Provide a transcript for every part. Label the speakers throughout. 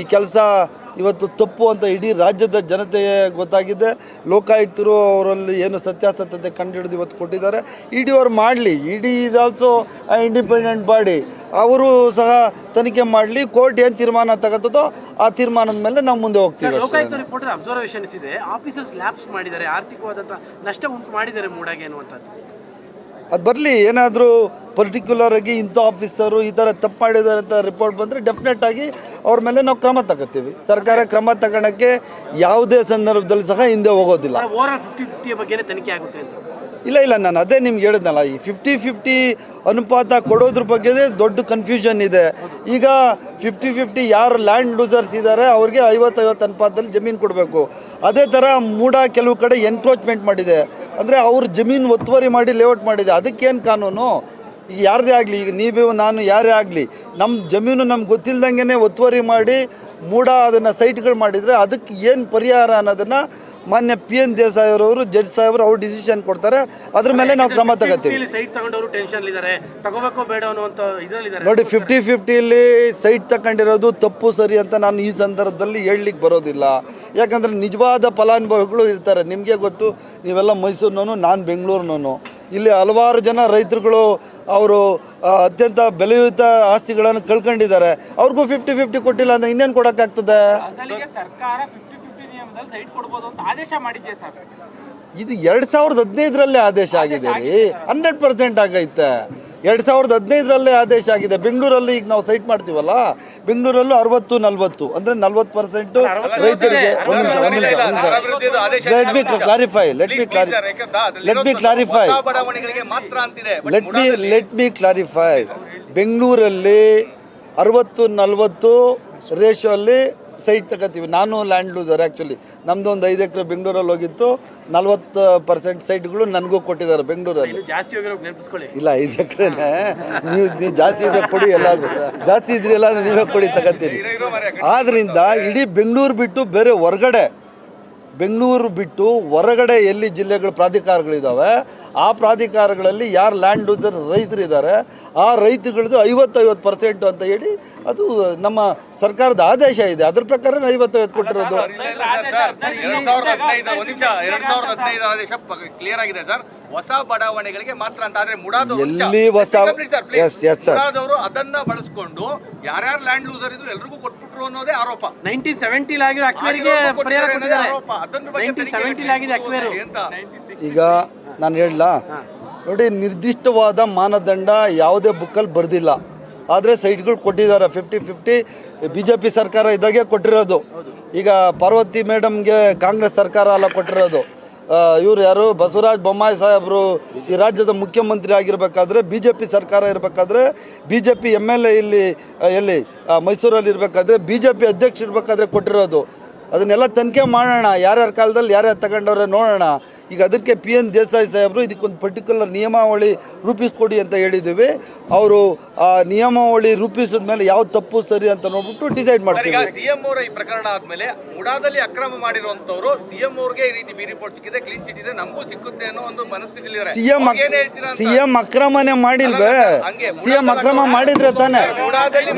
Speaker 1: ಈ ಕೆಲಸ ಇವತ್ತು ತಪ್ಪು ಅಂತ ಇಡೀ ರಾಜ್ಯದ ಜನತೆಗೆ ಗೊತ್ತಾಗಿದೆ. ಲೋಕಾಯುಕ್ತರು ಅವರಲ್ಲಿ ಏನು ಸತ್ಯಾಸತ್ಯತೆ ಕಂಡುಹಿಡಿದು ಇವತ್ತು ಕೊಟ್ಟಿದ್ದಾರೆ. ಇ ಡಿ ಅವ್ರು ಮಾಡಲಿ. E D is also independent body ಅವರು ಸಹ ತನಿಖೆ ಮಾಡಲಿ. ಕೋರ್ಟ್ ಏನು ತೀರ್ಮಾನ ತಗೋತದೋ ಆ ತೀರ್ಮಾನದ ಮೇಲೆ ನಾವು ಮುಂದೆ ಹೋಗ್ತೀವಿ.
Speaker 2: ಲೋಕಾಯುಕ್ತ ರಿಪೋರ್ಟರ್ ಅಬ್ಸರ್ವೇಷನ್ಸ್ ಇದೆ ಆಫೀಸರ್ಸ್ ಲ್ಯಾಪ್ಸ್ ಮಾಡಿದ್ದಾರೆ. ಆರ್ಥಿಕವಾದಂಥ ನಷ್ಟ ಉಂಟು ಮಾಡಿದ್ದಾರೆ ಮೂಡಾಗೆ ಅನ್ನುವಂಥದ್ದು.
Speaker 1: ಅದು ಬರಲಿ. ಏನಾದರೂ ಪರ್ಟಿಕ್ಯುಲರ್ ಆಗಿ ಇಂಥ ಆಫೀಸರು ಈ ಥರ ತಪ್ಪು ಮಾಡಿದ್ದಾರೆ ಅಂತ ರಿಪೋರ್ಟ್ ಬಂದರೆ ಡೆಫಿನೆಟ್ ಆಗಿ ಅವ್ರ ಮೇಲೆ ನಾವು ಕ್ರಮ ತಗೋತೀವಿ. ಸರ್ಕಾರ ಕ್ರಮ ತಗೋಣಕ್ಕೆ ಯಾವುದೇ ಸಂದರ್ಭದಲ್ಲಿ ಸಹ ಹಿಂದೆ ಹೋಗೋದಿಲ್ಲ.
Speaker 2: ಬಗ್ಗೆನೇ
Speaker 1: ಇಲ್ಲ ಇಲ್ಲ ನಾನು ಅದೇ ನಿಮ್ಗೆ ಹೇಳಿದ್ನಲ್ಲ ಈ ಫಿಫ್ಟಿ ಫಿಫ್ಟಿ ಅನುಪಾತ ಕೊಡೋದ್ರ ಬಗ್ಗೆ ದೊಡ್ಡ ಕನ್ಫ್ಯೂಷನ್ ಇದೆ. ಈಗ ಫಿಫ್ಟಿ ಫಿಫ್ಟಿ ಯಾರು ಲ್ಯಾಂಡ್ ಲೂಸರ್ಸ್ ಇದ್ದಾರೆ ಅವ್ರಿಗೆ ಐವತ್ತೈವತ್ತು ಅನುಪಾತದಲ್ಲಿ ಜಮೀನು ಕೊಡಬೇಕು. ಅದೇ ಥರ ಮೂಡ ಕೆಲವು ಕಡೆ ಎನ್ಕ್ರೋಚ್ಮೆಂಟ್ ಮಾಡಿದೆ. ಅಂದರೆ ಅವ್ರ ಜಮೀನು ಒತ್ತುವರಿ ಮಾಡಿ ಲೇಔಟ್ ಮಾಡಿದೆ. ಅದಕ್ಕೇನು ಕಾನೂನು? ಯಾರದೇ ಆಗಲಿ, ಈಗ ನೀವು, ನಾನು ಯಾರೇ ಆಗಲಿ ನಮ್ಮ ಜಮೀನು ನಮ್ಗೆ ಗೊತ್ತಿಲ್ದಂಗೆ ಒತ್ತುವರಿ ಮಾಡಿ, ಮೂಡ ಅದನ್ನು ಸೈಟ್ಗಳು ಮಾಡಿದರೆ ಅದಕ್ಕೆ ಏನು ಪರಿಹಾರ ಅನ್ನೋದನ್ನು ಮಾನ್ಯ ಪಿ ಎನ್ ದೇಸಾಯಿ ಅವರವರು ಜಡ್ಜ್ ಸಾಹೇಬರು ಅವ್ರು ಡಿಸಿಷನ್ ಕೊಡ್ತಾರೆ. ಅದ್ರ ಮೇಲೆ ನಾವು ಕ್ರಮ ತಗೋತೀವಿ. ನೋಡಿ ಫಿಫ್ಟಿ ಫಿಫ್ಟಿಲಿ ಸೈಟ್ ತಗೊಂಡಿರೋದು ತಪ್ಪು ಸರಿ ಅಂತ ನಾನು ಈ ಸಂದರ್ಭದಲ್ಲಿ ಹೇಳಲಿಕ್ಕೆ ಬರೋದಿಲ್ಲ. ಯಾಕಂದರೆ ನಿಜವಾದ ಫಲಾನುಭವಿಗಳು ಇರ್ತಾರೆ. ನಿಮಗೆ ಗೊತ್ತು ನೀವೆಲ್ಲ ಮೈಸೂರಿನೂ ನಾನು ಬೆಂಗಳೂರಿನವನು. ಇಲ್ಲಿ ಹಲವಾರು ಜನ ರೈತರುಗಳು ಅವರು ಅತ್ಯಂತ ಬೆಲೆಯುತ ಆಸ್ತಿಗಳನ್ನು ಕಳ್ಕೊಂಡಿದ್ದಾರೆ. ಅವ್ರಿಗೂ ಫಿಫ್ಟಿ ಫಿಫ್ಟಿ ಕೊಟ್ಟಿಲ್ಲ ಅಂದ್ರೆ ಇನ್ನೇನು ಕೊಡೋಕ್ಕಾಗ್ತದೆ?
Speaker 3: ಸೈಟ್ ಕೊಡ್ಬೋದು ಅಂತ ಆದೇಶ ಮಾಡಿದ್ದೆ ಸರ್.
Speaker 1: ಇದು ಎರಡು ಸಾವಿರದ ಹದಿನೈದರಲ್ಲೇ ಆದೇಶ ಆಗಿದೆ ರೀ. ಹಂಡ್ರೆಡ್ ಪರ್ಸೆಂಟ್ ಆಗೈತೆ. ಎರಡು ಸಾವಿರದ ಹದಿನೈದರಲ್ಲೇ ಆದೇಶ ಆಗಿದೆ. ಬೆಂಗಳೂರಲ್ಲಿ ಈಗ ನಾವು ಸೈಟ್ ಮಾಡ್ತೀವಲ್ಲ ಬೆಂಗಳೂರಲ್ಲೂ ಅರವತ್ತು ನಲ್ವತ್ತು ಅಂದರೆ ನಲ್ವತ್ತು ಪರ್ಸೆಂಟು ರೈತರಿಗೆ ಒಂದು ನಿಮಿಷ ಒಂದು ನಿಮಿಷ ಒಂದು ನಿಮಿಷ. Let me clarify let me clarify let me clarify let me let me clarify ಬೆಂಗಳೂರಲ್ಲಿ ಅರವತ್ತು ನಲ್ವತ್ತು ರೇಷೋ ಅಲ್ಲಿ ಸೈಟ್ ತಗೋತೀವಿ. ನಾನು ಲ್ಯಾಂಡ್ ಲೂಸರ್ ಆ್ಯಕ್ಚುಲಿ ನಮ್ಮದು ಒಂದು ಐದು ಎಕರೆ ಬೆಂಗಳೂರಲ್ಲಿ ಹೋಗಿತ್ತು. ನಲ್ವತ್ತು ಪರ್ಸೆಂಟ್ ಸೈಟ್ಗಳು ನನಗೂ ಕೊಟ್ಟಿದ್ದಾರೆ ಬೆಂಗಳೂರಲ್ಲಿ. ಇಲ್ಲ ಐದು ಎಕರೆನೇ. ನೀವು ನೀವು ಜಾಸ್ತಿ ಇದ್ರೆ ಕೊಡಿ ಎಲ್ಲಾದರೂ. ಜಾಸ್ತಿ ಇದ್ರೆ ಎಲ್ಲಾದರೂ ನೀವೇ ಕೊಡಿ ತಗೋತೀರಿ. ಆದ್ದರಿಂದ ಇಡೀ ಬೆಂಗಳೂರು ಬಿಟ್ಟು ಬೇರೆ ಹೊರಗಡೆ ಬೆಂಗಳೂರು ಬಿಟ್ಟು ಹೊರಗಡೆ ಎಲ್ಲಿ ಜಿಲ್ಲೆಗಳ ಪ್ರಾಧಿಕಾರಗಳಿದ್ದಾವೆ ಆ ಪ್ರಾಧಿಕಾರಗಳಲ್ಲಿ ಯಾರು ಲ್ಯಾಂಡ್ ರೈತರಿದ್ದಾರೆ ಆ ರೈತಗಳದ್ದು ಐವತ್ತೈವತ್ತು ಪರ್ಸೆಂಟ್ ಅಂತ ಹೇಳಿ ಅದು ನಮ್ಮ ಸರ್ಕಾರದ ಆದೇಶ ಇದೆ ಅದ್ರ ಪ್ರಕಾರ ಐವತ್ತೈವತ್ತು ಕೊಟ್ಟಿರೋದು
Speaker 4: ಕ್ಲಿಯರ್ ಆಗಿದೆ ಸರ್ ಹೊಸ ಬಡಾವಣೆಗಳಿಗೆ ಮಾತ್ರ ಅಂತ ಆದ್ರೆ
Speaker 1: ಎಲ್ಲಿ ಹೊಸ- ಎಸ್ ಎಸ್
Speaker 4: ಸರ್ ಅದನ್ನ ಬಳಸ್ಕೊಂಡು ಯಾರ್ಯಾರು ಲ್ಯಾಂಡ್ ಲೂಸರ್ ಇದ್ರು ಎಲ್ರಿಗೂ ಕೊಟ್ಬಿಟ್ರು ಅನ್ನೋದೇ ಆರೋಪ.
Speaker 2: ನೈನ್ಟೀನ್ ಸೆವೆಂಟಿಲ್ ಆಗಿರೋ ಅಕ್ವೇರಿಗೆ ಪರಿಹಾರ
Speaker 4: ಕೊಟ್ಟಿದ್ದಾರೆ ಅನ್ನೋದೇ
Speaker 2: ಕೊಟ್ಟಿದ್ದಾರೆ.
Speaker 4: ಆರೋಪ. ಅದನ್ನ ಬಗ್ಗೆ
Speaker 2: ನೈನ್ಟೀನ್
Speaker 4: ತನಿಖೆ
Speaker 2: ಸೆವೆಂಟಿಲ್ ಆಗಿದೆ ಅಕ್ವೇರು.
Speaker 4: ಅಂತ
Speaker 1: ಈಗ ನಾನು ಹೇಳಲಾ? ನೋಡಿ ನಿರ್ದಿಷ್ಟವಾದ ಮಾನದಂಡ ಯಾವುದೇ ಬುಕ್ಕಲ್ಲಿ ಬರೆದಿಲ್ಲ. ಆದರೆ ಸೈಟ್ಗಳು ಕೊಟ್ಟಿದ್ದಾರೆ. Fifty fifty B J P ಸರ್ಕಾರ ಇದ್ದಾಗೆ ಕೊಟ್ಟಿರೋದು. ಈಗ ಪಾರ್ವತಿ ಮೇಡಮ್ಗೆ ಕಾಂಗ್ರೆಸ್ ಸರ್ಕಾರ ಅಲ್ಲ ಕೊಟ್ಟಿರೋದು. ಇವರು ಯಾರು? ಬಸವರಾಜ ಬೊಮ್ಮಾಯಿ ಸಾಹೇಬರು ಈ ರಾಜ್ಯದ ಮುಖ್ಯಮಂತ್ರಿ ಆಗಿರಬೇಕಾದ್ರೆ ಬಿ ಜೆ ಪಿ ಸರ್ಕಾರ ಇರಬೇಕಾದ್ರೆ B J P M L A ಇಲ್ಲಿ ಎಲ್ಲಿ ಮೈಸೂರಲ್ಲಿ ಇರಬೇಕಾದ್ರೆ ಬಿ ಜೆ ಪಿ ಅಧ್ಯಕ್ಷ ಇರಬೇಕಾದ್ರೆ ಕೊಟ್ಟಿರೋದು. ಅದನ್ನೆಲ್ಲ ತನಿಖೆ ಮಾಡೋಣ. ಯಾರ್ಯಾರ ಕಾಲದಲ್ಲಿ ಯಾರ್ಯಾರು ತಗೊಂಡವ್ರೆ ನೋಡೋಣ. ಈಗ ಅದಕ್ಕೆ ಪಿ ಎನ್ ದೇಸಾಯಿ ಸಾಹೇಬರು ಇದಕ್ಕೊಂದು ಪರ್ಟಿಕ್ಯುಲರ್ ನಿಯಮಾವಳಿ ರೂಪಿಸ್ಕೊಡಿ ಅಂತ ಹೇಳಿದ್ದೀವಿ. ಅವರು ಆ ನಿಯಮಾವಳಿ ರೂಪಿಸಿದ ಮೇಲೆ ಯಾವ ತಪ್ಪು ಸರಿ ಅಂತ ನೋಡ್ಬಿಟ್ಟು ಡಿಸೈಡ್ ಮಾಡ್ತೀವಿ.
Speaker 4: ಸಿಎಂ ಅವರ ಈ ಪ್ರಕರಣ ಆದ್ಮೇಲೆ ಮುಡಾದಲ್ಲಿ ಅಕ್ರಮ ಮಾಡಿರುವಂತವ್ರು ಸಿಎಂ ಅವ್ರಿಗೆ ಈ ರೀತಿ ಬಿ ರಿಪೋರ್ಟ್ ಸಿಕ್ಕಿದೆ ಕ್ಲೀನ್ ಚಿಟ್ ಇದೆ ನಮಗೂ ಸಿಕ್ಕುತ್ತೆ ಅನ್ನೋ ಒಂದು ಮನಸ್ಥಿತಿ
Speaker 1: ಸಿ ಎಂ
Speaker 4: ಅವ್ರಿಗೆ ಏನ್ ಹೇಳ್ತೀರಾ ಅಂತ?
Speaker 1: ಸಿ ಎಂ ಅಕ್ರಮನೇ ಮಾಡಿಲ್ವೇ?
Speaker 4: ಹಂಗೆ
Speaker 1: ಸಿ ಎಂ ಅಕ್ರಮ ಮಾಡಿದ್ರೆ ತಾನೆ?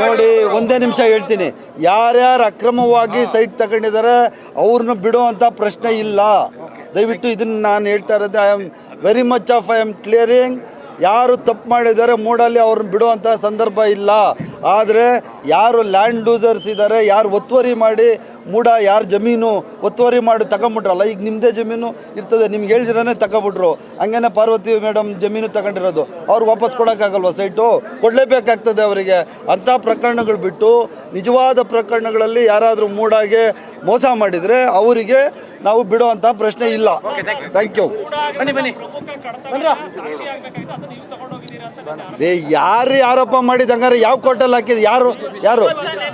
Speaker 1: ನೋಡಿ ಒಂದೇ ನಿಮಿಷ ಹೇಳ್ತೀನಿ. ಯಾರ್ಯಾರು ಅಕ್ರಮವಾಗಿ ಸೈಟ್ ತಗೊಂಡಿದ್ದಾರೆ ಅವ್ರನ್ನ ಬಿಡೋ ಅಂತ ಪ್ರಶ್ನೆ ಇಲ್ಲ. ದಯವಿಟ್ಟು ಇದನ್ನು ನಾನು ಹೇಳ್ತಾ ಇರೋದು I am very much of I am clearing ಯಾರು ತಪ್ಪು ಮಾಡಿದ್ದಾರೆ, ಮೂಡಲ್ಲಿ ಅವ್ರನ್ನ ಬಿಡುವಂಥ ಸಂದರ್ಭ ಇಲ್ಲ. ಆದರೆ ಯಾರು ಲ್ಯಾಂಡ್ ಲೂಸರ್ಸ್ ಇದ್ದಾರೆ ಯಾರು ಒತ್ತುವರಿ ಮಾಡಿ ಮೂಡ ಯಾರು ಜಮೀನು ಒತ್ತುವರಿ ಮಾಡಿ ತಗೊಂಬಿಟ್ರಲ್ಲ ಈಗ ನಿಮ್ಮದೇ ಜಮೀನು ಇರ್ತದೆ ನಿಮ್ಗೆ ಹೇಳಿದ್ರೇ ತಗೊಬಿಟ್ರು. ಹಂಗೇನೆ ಪಾರ್ವತಿ ಮೇಡಮ್ ಜಮೀನು ತಗೊಂಡಿರೋದು. ಅವ್ರು ವಾಪಸ್ ಕೊಡೋಕ್ಕಾಗಲ್ವ ಸೈಟು ಕೊಡಲೇಬೇಕಾಗ್ತದೆ ಅವರಿಗೆ. ಅಂಥ ಪ್ರಕರಣಗಳು ಬಿಟ್ಟು ನಿಜವಾದ ಪ್ರಕರಣಗಳಲ್ಲಿ ಯಾರಾದರೂ ಮೂಡಾಗೆ ಮೋಸ ಮಾಡಿದರೆ ಅವರಿಗೆ ನಾವು ಬಿಡುವಂಥ ಪ್ರಶ್ನೆ ಇಲ್ಲ. ಥ್ಯಾಂಕ್ ಯು ಯಾರು ಆರೋಪ ಮಾಡಿದ ಹಂಗಾರೆ? ಯಾವ ಕೋರ್ಟಲ್ಲಿ ಹಾಕಿದ್ರು ಯಾರು? ಯಾರು?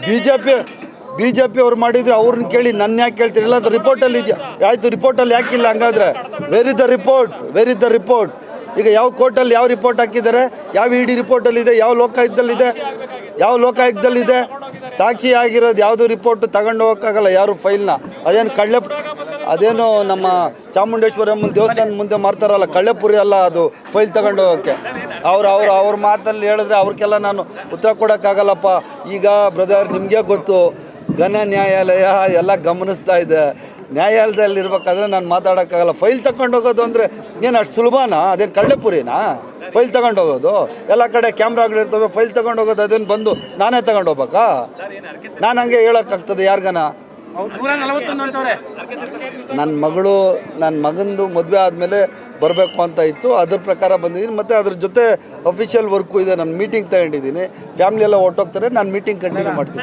Speaker 1: B J P B J P ಅವ್ರು ಮಾಡಿದ್ರೆ ಅವ್ರನ್ನ ಕೇಳಿ ನನ್ನ ಯಾಕೆ ಕೇಳ್ತೀರಿಲ್ಲ ಅದು ರಿಪೋರ್ಟಲ್ಲಿ ಇದೆಯಾ? ಆಯಿತು, ರಿಪೋರ್ಟಲ್ಲಿ ಯಾಕಿಲ್ಲ ಹಂಗಾದ್ರೆ. Very the report very the report ಈಗ ಯಾವ ಕೋರ್ಟಲ್ಲಿ ಯಾವ ರಿಪೋರ್ಟ್ ಹಾಕಿದ್ದಾರೆ? ಯಾವ ಇ ಡಿ ರಿಪೋರ್ಟಲ್ಲಿದೆ ಯಾವ ಲೋಕಾಯುಕ್ತದಲ್ಲಿದೆ ಯಾವ ಲೋಕಾಯುಕ್ತದಲ್ಲಿದೆ ಸಾಕ್ಷಿ ಆಗಿರೋದು ಯಾವುದು ರಿಪೋರ್ಟ್ ತಗೊಂಡು ಹೋಗೋಕ್ಕಾಗಲ್ಲ ಯಾರು ಫೈಲ್ನ ಅದೇನು ಕಳ್ಳೆ ಅದೇನು ನಮ್ಮ ಚಾಮುಂಡೇಶ್ವರಮ್ಮ ದೇವಸ್ಥಾನ ಮುಂದೆ ಮಾಡ್ತಾರಲ್ಲ ಕಳ್ಳೆಪುರಿ ಅಲ್ಲ ಅದು ಫೈಲ್ ತಗೊಂಡು ಹೋಗೋಕ್ಕೆ. ಅವ್ರು ಅವ್ರು, ಅವ್ರ ಮಾತಲ್ಲಿ ಹೇಳಿದ್ರೆ ಅವ್ರಿಗೆಲ್ಲ ನಾನು ಉತ್ತರ ಕೊಡೋಕ್ಕಾಗಲ್ಲಪ್ಪ. ಈಗ ಬ್ರದರ್ ನಿಮಗೆ ಗೊತ್ತು, ಘನ ನ್ಯಾಯಾಲಯ ಎಲ್ಲ ಗಮನಿಸ್ತಾ ಇದೆ. ನ್ಯಾಯಾಲಯದಲ್ಲಿ ಇರ್ಬೇಕಾದ್ರೆ ನಾನು ಮಾತಾಡೋಕ್ಕಾಗಲ್ಲ. ಫೈಲ್ ತಗೊಂಡು ಹೋಗೋದು ಅಂದರೆ ಏನು ಅಷ್ಟು ಸುಲಭನಾ? ಅದೇನು ಕಳ್ಳೆಪುರಿನಾ? ಫೈಲ್ ತಗೊಂಡು ಹೋಗೋದು? ಎಲ್ಲ ಕಡೆ ಕ್ಯಾಮ್ರಾಗಳಿರ್ತವೆ ಫೈಲ್ ತಗೊಂಡು ಹೋಗೋದು, ಅದೇನು ಬಂದು ನಾನೇ ತಗೊಂಡು ಹೋಗ್ಬೇಕಾ? ನಾನು ಹಂಗೆ ಹೇಳೋಕ್ಕಾಗ್ತದೆ ಯಾರಿಗನ ನನ್ನ ಮಗಳು ನನ್ನ ಮಗಂದು ಮದುವೆ ಆದಮೇಲೆ ಬರಬೇಕು ಅಂತ ಇತ್ತು. ಅದ್ರ ಪ್ರಕಾರ ಬಂದಿದ್ದೀನಿ. ಮತ್ತು ಅದ್ರ ಜೊತೆ ಅಫಿಷಿಯಲ್ ವರ್ಕು ಇದೆ. ನಾನು ಮೀಟಿಂಗ್ ತಗೊಂಡಿದ್ದೀನಿ. ಫ್ಯಾಮಿಲಿ ಎಲ್ಲ ಹೊಟ್ಟೋಗ್ತಾರೆ ನಾನು ಮೀಟಿಂಗ್ ಕಂಟಿನ್ಯೂ ಮಾಡ್ತೀನಿ.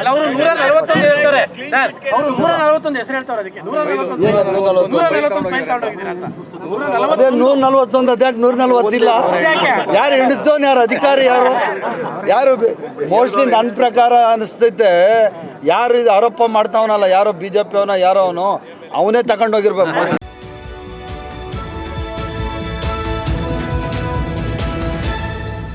Speaker 1: ಅದೇ ನೂರ ನಲ್ವತ್ತೊಂದು ಅದ್ಯಾಕೆ ನೂರ ನಲ್ವತ್ತಿಲ್ಲ ಯಾರು ಹಿಡಿಸ್ದವನು ಯಾರು? ಅಧಿಕಾರಿ ಯಾರು? ಯಾರು ಮೋಸ್ಟ್ಲಿ ನನ್ನ ಪ್ರಕಾರ ಅನಿಸ್ತೈತೆ ಯಾರು ಇದು ಆರೋಪ ಮಾಡ್ತಾವನಲ್ಲ ಯಾರೋ ಬಿ ಜೆ ಪಿ ಅವನ ಯಾರೋ ಅವನು ಅವನೇ ತಗೊಂಡೋಗಿರ್ಬೇಕು.